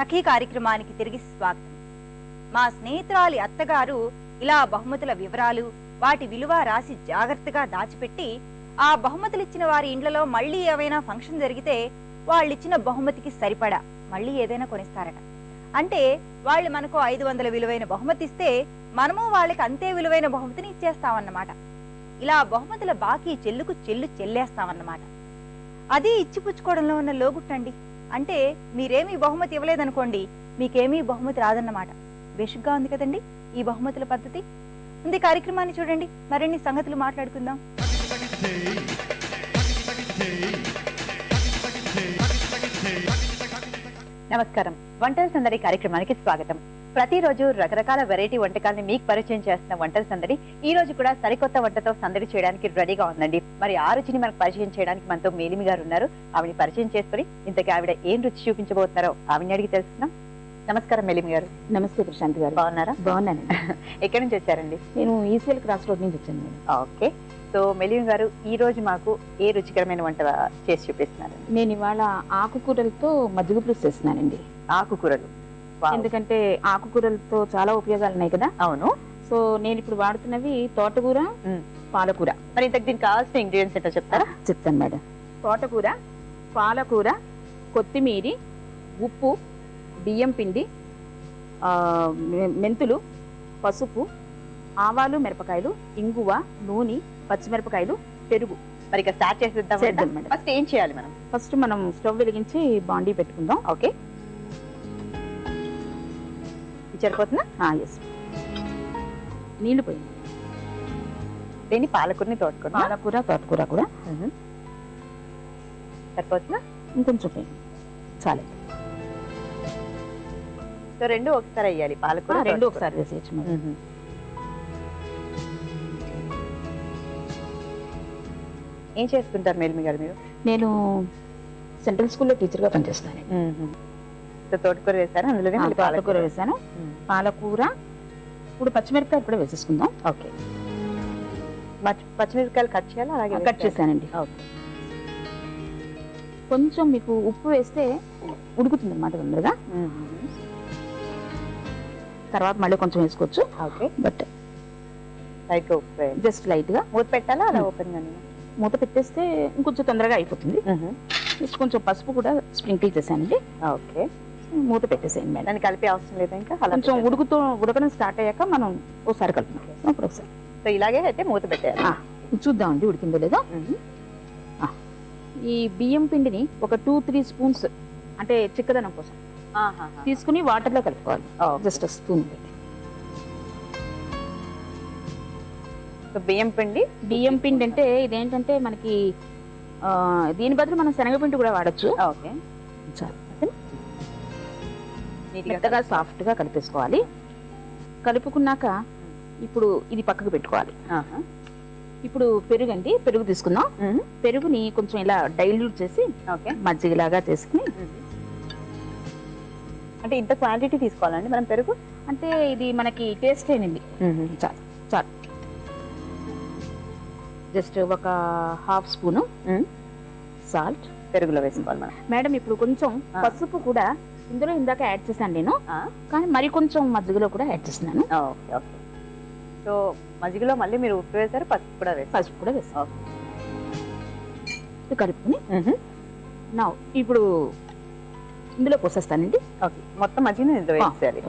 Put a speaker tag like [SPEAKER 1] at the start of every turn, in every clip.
[SPEAKER 1] సఖీ కార్యక్రమానికి తిరిగి స్వాగతం. మా స్నేహితురాలి అత్తగారు ఇలా బహుమతుల వివరాలు వాటి విలువ రాసి జాగ్రత్తగా దాచిపెట్టి ఆ బహుమతులు ఇచ్చిన వారి ఇండ్లలో మళ్ళీ ఏవైనా ఫంక్షన్ జరిగితే వాళ్ళిచ్చిన బహుమతికి సరిపడా. మళ్ళీ ఏదైనా కొనిస్తారట. అంటే వాళ్ళు మనకు ఐదు వందల విలువైన బహుమతి ఇస్తే మనము వాళ్ళకి అంతే విలువైన బహుమతిని ఇచ్చేస్తామన్నమాట. ఇలా బహుమతుల బాకీ చెల్లుకు చెల్లు చెల్లేస్తామన్నమాట. అది ఇచ్చిపుచ్చుకోవడంలో ఉన్న లోగుట్టండి. అంటే మీరేమీ బహుమతి ఇవ్వలేదనుకోండి మీకేమీ బహుమతి రాదన్నమాట. బేషుగ్గా ఉంది కదండి ఈ బహుమతుల పద్ధతి. ఉంది కార్యక్రమాన్ని చూడండి మరిన్ని సంగతులు మాట్లాడుకుందాం.
[SPEAKER 2] నమస్కారం. వంటల సందడి కార్యక్రమానికి స్వాగతం. ప్రతిరోజు రకరకాల వెరైటీ వంటకాల్ని మీకు పరిచయం చేస్తున్న వంటల సందడి ఈ రోజు కూడా సరికొత్త వంటతో సందడి చేయడానికి రెడీగా ఉందండి. మరి ఆ రుచిని మనకు పరిచయం చేయడానికి మనతో మేలిమి గారు ఉన్నారు. ఆవిడని పరిచయం చేసుకుని ఇంతకీ ఆవిడ ఏం రుచి చూపించబోతున్నారో ఆవిడని అడిగి తెలుసుకుందాం. నమస్కారం మేలిమి గారు.
[SPEAKER 3] నమస్తే ప్రశాంత్ గారు.
[SPEAKER 2] బాగున్నారా?
[SPEAKER 3] బాగున్నానండి.
[SPEAKER 2] ఎక్కడి నుంచి వచ్చారండి?
[SPEAKER 3] నేను ఈసీఎల్ క్రాస్ రోడ్ నుంచి వచ్చాను
[SPEAKER 2] ఓకే. సో మెలిమి గారు ఈ రోజు మాకు ఏ రుచికరమైన వంట చేసి చూపిస్తున్నారండి?
[SPEAKER 3] నేను ఇవాళ ఆకుకూరలతో మజ్జిగ పులుసు చేస్తున్నానండి.
[SPEAKER 2] ఆకుకూరలు.
[SPEAKER 3] ఎందుకంటే ఆకుకూరలతో చాలా ఉపయోగాలు ఉన్నాయి కదా.
[SPEAKER 2] అవును.
[SPEAKER 3] సో నేను ఇప్పుడు వాడుతున్నవి తోటకూర. పాలకూర.
[SPEAKER 2] మరి ఇంతకు దీనికి కావాల్సిన ఇంగ్రీడియంట్స్ ఏంటో చెప్తారా?
[SPEAKER 3] చెప్తాను మేడం. తోటకూర పాలకూర కొత్తిమీరి ఉప్పు బియ్యం పిండి మెంతులు పసుపు ఆవాలు మిరపకాయలు ఇంగువ నూనె పచ్చిమిరపకాయలు పెరుగు.
[SPEAKER 2] మరి ఇక స్టార్ట్ చేసేద్దాం. ఫస్ట్ ఏం చేయాలి మనం?
[SPEAKER 3] ఫస్ట్ మనం స్టవ్ వెలిగించి బాండీ పెట్టుకుందాం.
[SPEAKER 2] ఓకే. సరిపోతుందా
[SPEAKER 3] ఎస్ నీళ్ళు పోయి.
[SPEAKER 2] దీన్ని పాలకూరని తోడుకున్నా
[SPEAKER 3] పాలకూర తోటకూర కూడా.
[SPEAKER 2] సరిపోతుందా?
[SPEAKER 3] ఇంకొంచెం పోయి. చాలు.
[SPEAKER 2] సో రెండు ఒకసారి వేయాలి. పాలకూర
[SPEAKER 3] రెండు
[SPEAKER 2] తోటకూర.
[SPEAKER 3] ఒకసారి వేసేయచ్చు మేడం.
[SPEAKER 2] ఏం చేస్తుంటారు మేల్మి గారు మీరు?
[SPEAKER 3] నేను సెంట్రల్ స్కూల్లో టీచర్గా పనిచేస్తాను.
[SPEAKER 2] తోటకూర వేసారు? అందులోనే మళ్ళీ
[SPEAKER 3] పాలకూర. వేసాను. పాలకూర ఇప్పుడు పచ్చిమిరపకాయలు కూడా వేసేసుకుందాం.
[SPEAKER 2] ఓకే. పచ్చి- పచ్చిమిరపకాయలు కట్ చేయాలి? అలాగే
[SPEAKER 3] కట్? చేశానండి.
[SPEAKER 2] ఓకే.
[SPEAKER 3] కొంచెం మీకు ఉప్పు వేస్తే ఉడుకుతుంది అనమాట తొందరగా. తర్వాత మళ్ళీ కొంచెం వేసుకోవచ్చు.
[SPEAKER 2] ఓకే.
[SPEAKER 3] బట్
[SPEAKER 2] లైట్ ఉప్పు.
[SPEAKER 3] జస్ట్ లైట్గా.
[SPEAKER 2] మూత పెట్టాలా? అలా. ఓపెన్ గానే?
[SPEAKER 3] మూత పెట్టేస్తే ఇంకొంచెం తొందరగా అయిపోతుంది. నెక్స్ట్ కొంచెం పసుపు కూడా స్ప్రింకిల్ చేశానండి.
[SPEAKER 2] ఓకే.
[SPEAKER 3] మూత పెట్టేసేయండి మేడం
[SPEAKER 2] దాన్ని కలిపే అవసరం లేదా ఇంకా అలా
[SPEAKER 3] కొంచెం. ఉడుకుతూ ఉడకడం స్టార్ట్ అయ్యాక మనం ఒకసారి కలుపుతాం అప్పుడు ఒకసారి
[SPEAKER 2] సో ఇలాగే అయితే మూత పెట్టేయాలి
[SPEAKER 3] ఆ, చూద్దామండి ఉడికిందో లేదో. ఈ బియ్యం పిండిని ఒక టూ త్రీ స్పూన్స్ అంటే చిక్కదనం కోసం. తీసుకుని వాటర్లో కలుపుకోవాలి. జస్ట్ స్పూన్ పెట్టి
[SPEAKER 2] బియ్యం పిండి
[SPEAKER 3] బియ్యం పిండి అంటే ఇదేంటంటే మనకి దీని బదులు మనం శనగపిండి కూడా వాడచ్చు
[SPEAKER 2] ఓకే
[SPEAKER 3] చాలు. మెత్తగా సాఫ్ట్గా కలిపేసుకోవాలి. కలుపుకున్నాక ఇప్పుడు ఇది పక్కకు పెట్టుకోవాలి. ఇప్పుడు పెరుగు అండి పెరుగు తీసుకుందాం. పెరుగుని కొంచెం ఇలా డైల్యూట్ చేసి
[SPEAKER 2] ఓకే.
[SPEAKER 3] మజ్జిగలాగా చేసుకుని
[SPEAKER 2] అంటే ఇంత క్వాంటిటీ తీసుకోవాలండి మనం పెరుగు?
[SPEAKER 3] అంటే ఇది మనకి టేస్ట్ ఏనండి చాలు చాలు. జస్ట్ ఒక హాఫ్ స్పూను. సాల్ట్
[SPEAKER 2] పెరుగులో వేసుకోవాలి
[SPEAKER 3] మేడం ఇప్పుడు కొంచెం. పసుపు కూడా ఇందులో ఇందాక యాడ్ చేశాను నేను? కానీ మరి కొంచెం మజ్జిగలో కూడా యాడ్ చేస్తున్నాను.
[SPEAKER 2] Okay okay. సో మజ్జిగలో మళ్ళీ మీరు ఉప్పు వేశారు పసుపు కూడా వేశారు.
[SPEAKER 3] పసుపు కూడా
[SPEAKER 2] ఓకే.
[SPEAKER 3] ఇది కలుపుకుని నా ఇప్పుడు ఇందులో పోసేస్తానండి.
[SPEAKER 2] ఓకే మొత్తం మజ్జిగ ఇందులో వేసేయాలి.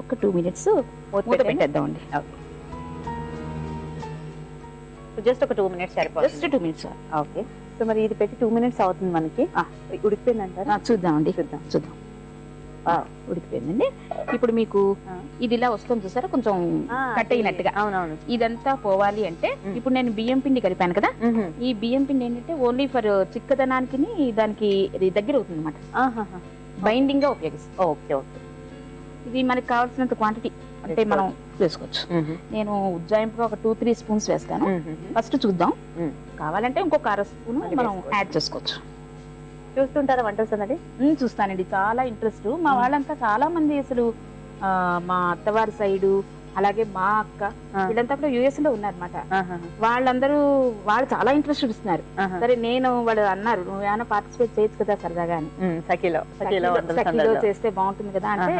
[SPEAKER 3] ఒక టూ మినిట్స్
[SPEAKER 2] మూత
[SPEAKER 3] మూత
[SPEAKER 2] పెట్టేయండి. జస్ట్ ఒక టూ మినిట్స్ సరిపోతుంది.
[SPEAKER 3] Just two minutes
[SPEAKER 2] okay so మరి ఇది పెట్టి టూ మినిట్స్ అవుతుంది మనకి.
[SPEAKER 3] ఆ.
[SPEAKER 2] ఉడికిపోయింది అంటారా
[SPEAKER 3] చూద్దామండి.
[SPEAKER 2] చూద్దాం.
[SPEAKER 3] చూద్దాం. ఉడికిపోయిందండి. ఇప్పుడు మీకు. ఇది ఇలా వస్తుంది చూసారా? కొంచెం కట్ అయినట్టుగా.
[SPEAKER 2] అవునవును.
[SPEAKER 3] ఇదంతా పోవాలి అంటే. ఇప్పుడు నేను బియ్యం పిండి కలిపాను కదా? ఈ బియ్యం పిండి ఏంటంటే ఓన్లీ ఫర్ చిక్కదనానికి దానికి దగ్గర అవుతుంది అనమాట. బైండింగ్గా ఉపయోగిస్తాం.
[SPEAKER 2] Okay okay.
[SPEAKER 3] ఇది మనకి కావాల్సినంత క్వాంటిటీ అంటే మనం వేసుకోవచ్చు నేను ఉజ్జాయింపుగా ఒక టూ త్రీ స్పూన్స్ వేస్తాను ఫస్ట్ చూద్దాం. కావాలంటే ఇంకొక అర స్పూన్ మనం. యాడ్ చేసుకోవచ్చు
[SPEAKER 2] చూస్తుంటారా వంటలు సందడి
[SPEAKER 3] చూస్తానండి చాలా ఇంట్రెస్ట్ మా. వాళ్ళంతా చాలా మంది అసలు మా అత్తవారి సైడు అలాగే మా అక్క. వీళ్ళంతా కూడా యుఎస్లో ఉన్నారన్నమాట
[SPEAKER 2] ఆహా,
[SPEAKER 3] వాళ్ళందరూ వాళ్ళు చాలా ఇంట్రెస్ట్ చూపిస్తున్నారు. సరే నేను వాళ్ళు అన్నారు నువ్వు ఏమైనా పార్టిసిపేట్ చేయొచ్చు కదా సరదాగా అని
[SPEAKER 2] సఖీలో సఖీలో.
[SPEAKER 3] చేస్తే బాగుంటుంది కదా అంటే.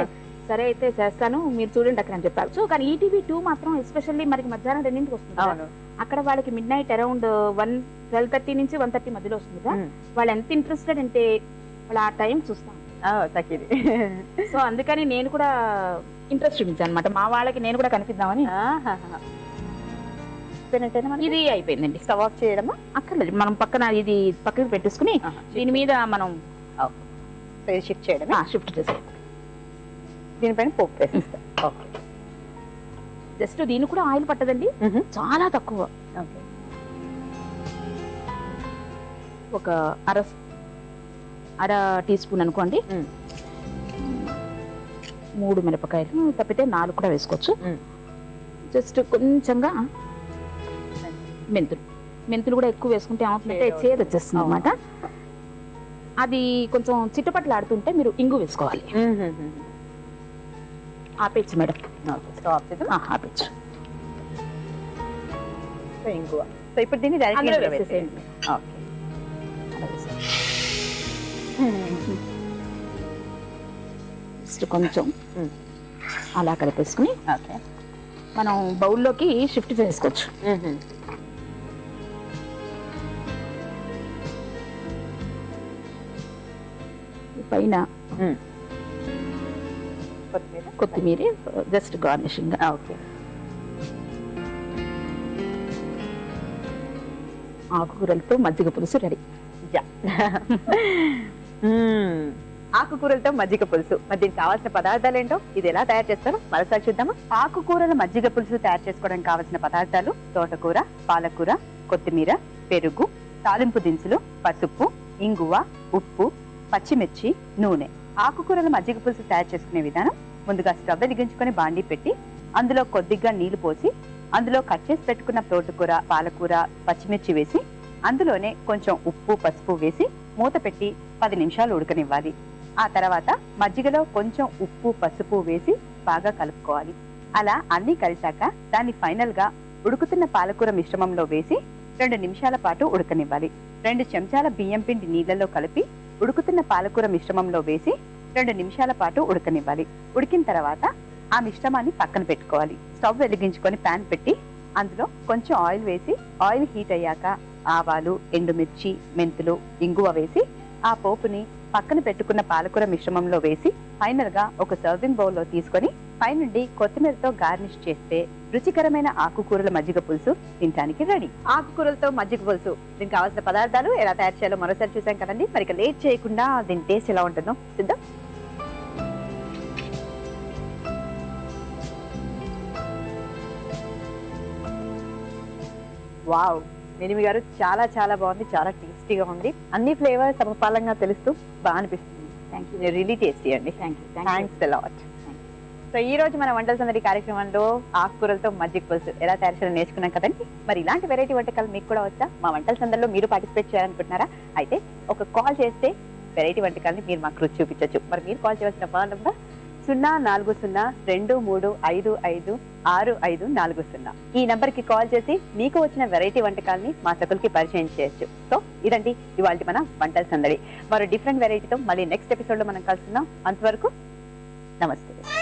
[SPEAKER 3] సరే అయితే చేస్తాను మీరు చూడండి అక్కడ అని చెప్పారు. సో కానీ ఈటీవీ టూ మాత్రం ఎస్పెషల్లీ మనకి మధ్యాహ్నం రెండింటికి వస్తుంది.
[SPEAKER 2] అవును.
[SPEAKER 3] అక్కడ వాళ్ళకి midnight around one twelve thirty నుంచి వన్ థర్టీ మధ్యలో వస్తుంది కదా. వాళ్ళు ఎంత ఇంట్రెస్టెడ్ అంటే వాళ్ళు ఆ టైం చూస్తాం. సో అందుకని నేను కూడా ఇంట్రెస్ట్ చూపించాను అనమాట మా వాళ్ళకి నేను కూడా కనిపిద్దామని? ఇది అయిపోయిందండి.
[SPEAKER 2] స్టవ్ ఆఫ్ చేయడమా?
[SPEAKER 3] అక్కర్లేదు. మనం పక్కన ఇది పక్కకి పెట్టేసుకుని దీని మీద మనం
[SPEAKER 2] షిఫ్ట్ చేయడమే?
[SPEAKER 3] షిఫ్ట్ చేసాం
[SPEAKER 2] దీనిపైన పోపు వేసేస్తాం. ఓకే.
[SPEAKER 3] జస్ట్ దీని కూడా ఆయిల్ పట్టదండి. చాలా తక్కువ.
[SPEAKER 2] ఓకే.
[SPEAKER 3] ఒక అర అర టీ స్పూన్ అనుకోండి. మూడు మిరపకాయలు తప్పితే నాలుగు కూడా వేసుకోవచ్చు. జస్ట్ కొంచెంగా మెంతులు. మెంతులు కూడా ఎక్కువ వేసుకుంటే ఏమవుతుందంటే
[SPEAKER 2] చేదు
[SPEAKER 3] వచ్చేస్తుంది అనమాట అది కొంచెం చిట్టపట్లు ఆడుతుంటే మీరు ఇంగు వేసుకోవాలి. ఆపేచ్చు మేడం.
[SPEAKER 2] స్టవ్ ఆఫ్ చేద్దాం
[SPEAKER 3] ఆపేచ్చు
[SPEAKER 2] సో ఇంగువ సో ఇప్పుడు దీన్ని డైరెక్ట్
[SPEAKER 3] వేసేసేయండి.
[SPEAKER 2] ఓకే.
[SPEAKER 3] కొంచెం. అలా కలిపేసుకుని
[SPEAKER 2] ఓకే.
[SPEAKER 3] మనం బౌల్లోకి షిఫ్ట్ చేసుకోవచ్చు. పైన
[SPEAKER 2] కొత్తిమీర?
[SPEAKER 3] కొత్తిమీర జస్ట్ గార్నిషింగ్
[SPEAKER 2] ఓకే.
[SPEAKER 3] ఆకుకూరలతో మజ్జిగ పులుసు రెడీ.
[SPEAKER 2] యా. ఆకుకూరలతో మజ్జిగ పులుసు. మరి దీనికి కావాల్సిన పదార్థాలు ఏంటో? ఇది ఎలా తయారు చేస్తారో మరోసారి చూద్దామా? ఆకుకూరల మజ్జిగ పులుసు తయారు చేసుకోవడానికి కావాల్సిన పదార్థాలు తోటకూర పాలకూర కొత్తిమీర పెరుగు తాలింపు దినుసులు పసుపు ఇంగువ ఉప్పు పచ్చిమిర్చి నూనె. ఆకుకూరల మజ్జిగ పులుసు తయారు చేసుకునే విధానం ముందుగా స్టవ్ వెలిగించుకొని బాండీ పెట్టి అందులో కొద్దిగా నీళ్ళు పోసి అందులో కట్ చేసి పెట్టుకున్న తోటకూర పాలకూర పచ్చిమిర్చి వేసి అందులోనే కొంచెం ఉప్పు పసుపు వేసి మూత పెట్టి పది నిమిషాలు ఉడకనివ్వాలి. ఆ తర్వాత మజ్జిగలో కొంచెం ఉప్పు పసుపు వేసి బాగా కలుపుకోవాలి. అలా అన్ని కలిసాక దాన్ని ఫైనల్గా ఉడుకుతున్న పాలకూర మిశ్రమంలో వేసి రెండు నిమిషాల పాటు ఉడకనివ్వాలి. రెండు చెంచాల బియ్యం పిండి నీళ్ళలో కలిపి ఉడుకుతున్న పాలకూర మిశ్రమంలో వేసి రెండు నిమిషాల పాటు ఉడకనివ్వాలి. ఉడికిన తర్వాత ఆ మిశ్రమాన్ని పక్కన పెట్టుకోవాలి. స్టవ్ వెలిగించుకొని పాన్ పెట్టి అందులో కొంచెం ఆయిల్ వేసి ఆయిల్ హీట్ అయ్యాక ఆవాలు ఎండుమిర్చి మెంతులు ఇంగువ వేసి ఆ పోపుని పక్కన పెట్టుకున్న పాలకూర మిశ్రమంలో వేసి ఫైనల్గా ఒక సర్వింగ్ బౌల్లో తీసుకొని పైనుండి కొత్తిమీరతో గార్నిష్ చేస్తే రుచికరమైన ఆకుకూరల మజ్జిగ పులుసు తినడానికి రెడీ ఆకుకూరలతో మజ్జిగ పులుసు. దీనికి కావాల్సిన పదార్థాలు ఎలా తయారు చేయాలో మరోసారి చూసాం కదండి. మరి లేట్ చేయకుండా దీని టేస్ట్ ఎలా ఉంటుందో చూద్దాం. వావ్. మినిమి గారు చాలా చాలా బాగుంది చాలా టేస్టీగా ఉంది. అన్ని ఫ్లేవర్స్ సమపాలంగా తెలుస్తూ బాగా అనిపిస్తుంది.
[SPEAKER 3] థ్యాంక్ యూ
[SPEAKER 2] రియలీ టేస్టీ అండి.
[SPEAKER 3] Thank you thank you
[SPEAKER 2] thanks a lot so ఈ రోజు మన వంటల సందడి కార్యక్రమంలో ఆకుకూరలతో మజ్జిగ పులుసు ఎలా తయారు చేయాలో నేర్చుకున్నాం కదండి. మరి ఇలాంటి వెరైటీ వంటకాలు మీకు కూడా వచ్చా? మా వంటల సందడిలో మీరు పార్టిసిపేట్ చేయాలనుకుంటున్నారా? అయితే ఒక కాల్ చేస్తే వెరైటీ వంటకాలని మీరు మాకు రుచి చూపించవచ్చు మరి మీరు కాల్ చేయవలసిన ఫోన్ నెంబర్ సున్నా నాలుగు సున్నా రెండు మూడు ఐదు ఐదు ఆరు ఐదు నాలుగు సున్నా. ఈ నంబర్కి కాల్ చేసి మీకు వచ్చిన వెరైటీ వంటకాలని మా సకులకి పరిచయం చేయొచ్చు. సో ఇదండి ఇవాళ మన వంటల సందడి. మరో డిఫరెంట్ వెరైటీతో మళ్ళీ నెక్స్ట్ ఎపిసోడ్లో మనం కలుసుకుందాం. అంతవరకు నమస్తే.